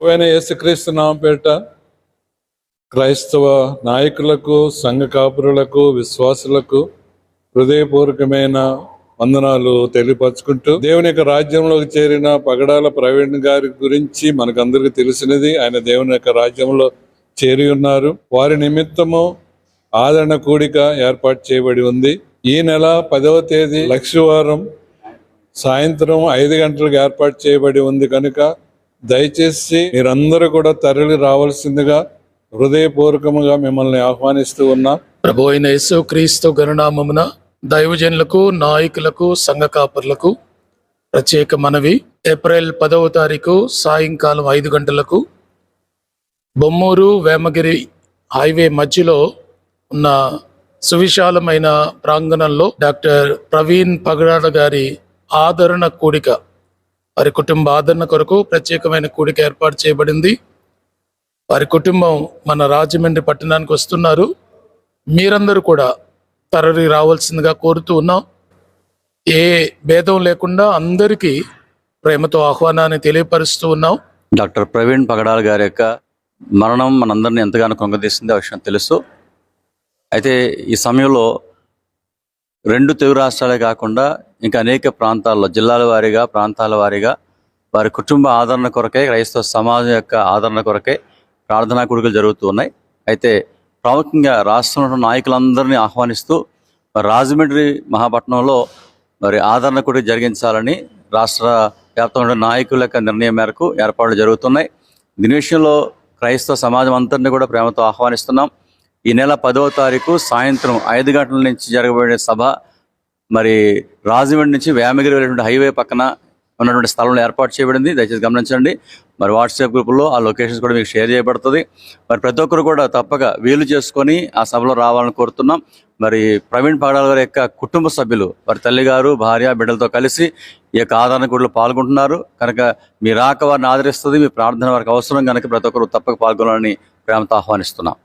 పోయిన యేసుక్రీస్తు నామపేట క్రైస్తవ నాయకులకు సంఘ కాపురులకు విశ్వాసులకు హృదయపూర్వకమైన వందనాలు తెలియపరచుకుంటూ దేవుని యొక్క రాజ్యంలోకి చేరిన పగడాల ప్రవీణ్ గారి గురించి మనకందరికీ తెలిసినది. ఆయన దేవుని యొక్క రాజ్యంలో చేరి ఉన్నారు. వారి నిమిత్తము ఆదరణ కూడిక ఏర్పాటు చేయబడి ఉంది. ఈ నెల పదవ తేదీ లక్షవారం సాయంత్రం ఐదు గంటలకు ఏర్పాటు చేయబడి ఉంది కనుక దయచేసి మీరందరూ కూడా తరలి రావాల్సిందిగా హృదయపూర్వకముగా మిమ్మల్ని ఆహ్వానిస్తూ ఉన్నా. ప్రభు అయిన యేసు క్రీస్తు గణనామమున దైవజనులకు నాయకులకు సంఘ కాపర్లకు ప్రత్యేక మనవి. ఏప్రిల్ పదవ తారీఖు సాయంకాలం ఐదు గంటలకు బొమ్మూరు వేమగిరి హైవే మధ్యలో ఉన్న సువిశాలమైన ప్రాంగణంలో డాక్టర్ ప్రవీణ్ పగడాడ గారి ఆదరణ కూడిక వారి కుటుంబ ఆదరణ కొరకు ప్రత్యేకమైన కూడిక ఏర్పాటు చేయబడింది. వారి కుటుంబం మన రాజమండ్రి పట్టణానికి వస్తున్నారు. మీరందరూ కూడా తరలి రావాల్సిందిగా కోరుతూ ఉన్నాం. ఏ భేదం లేకుండా అందరికీ ప్రేమతో ఆహ్వానాన్ని తెలియపరుస్తూ ఉన్నాం. డాక్టర్ ప్రవీణ్ పగడాల్ గారి యొక్క మరణం మనందరినీ ఎంతగానో కొంగదీసింది ఆ విషయం తెలుసు. అయితే ఈ సమయంలో రెండు తెలుగు రాష్ట్రాలే కాకుండా ఇంకా అనేక ప్రాంతాల్లో జిల్లాల వారీగా ప్రాంతాల వారీగా వారి కుటుంబ ఆదరణ కొరకే క్రైస్తవ సమాజం యొక్క ఆదరణ కొరకే ప్రార్థనా కొడుకులు జరుగుతూ ఉన్నాయి. అయితే ప్రాముఖ్యంగా రాష్ట్రంలో నాయకులందరినీ ఆహ్వానిస్తూ మరి రాజమండ్రి మహాపట్నంలో మరి ఆదరణ కొడుకు జరిగించాలని రాష్ట్ర వ్యాప్తంగా నాయకుల యొక్క నిర్ణయం మేరకు ఏర్పాట్లు జరుగుతున్నాయి. దీని విషయంలో క్రైస్తవ సమాజం అంతటిని కూడా ప్రేమతో ఆహ్వానిస్తున్నాం. ఈ నెల పదవ తారీఖు సాయంత్రం ఐదు గంటల నుంచి జరగబోయే సభ మరి రాజమండ్రి నుంచి వేమగిరి వెళ్ళేటువంటి హైవే పక్కన ఉన్నటువంటి స్థలంలో ఏర్పాటు చేయబడింది. దయచేసి గమనించండి. మరి వాట్సాప్ గ్రూపుల్లో ఆ లొకేషన్స్ కూడా మీకు షేర్ చేయబడుతుంది. మరి ప్రతి ఒక్కరు కూడా తప్పక వీలు చేసుకొని ఆ సభలో రావాలని కోరుతున్నాం. మరి ప్రవీణ్ పగడాల గారి యొక్క కుటుంబ సభ్యులు వారి తల్లిగారు భార్య బిడ్డలతో కలిసి ఈ యొక్క ఆదరణ కూడా పాల్గొంటున్నారు. కనుక మీ రాక వారిని ఆదరిస్తుంది. మీ ప్రార్థన వారికి అవసరం. కనుక ప్రతి ఒక్కరు తప్పక పాల్గొనాలని ప్రేమతో ఆహ్వానిస్తున్నాం.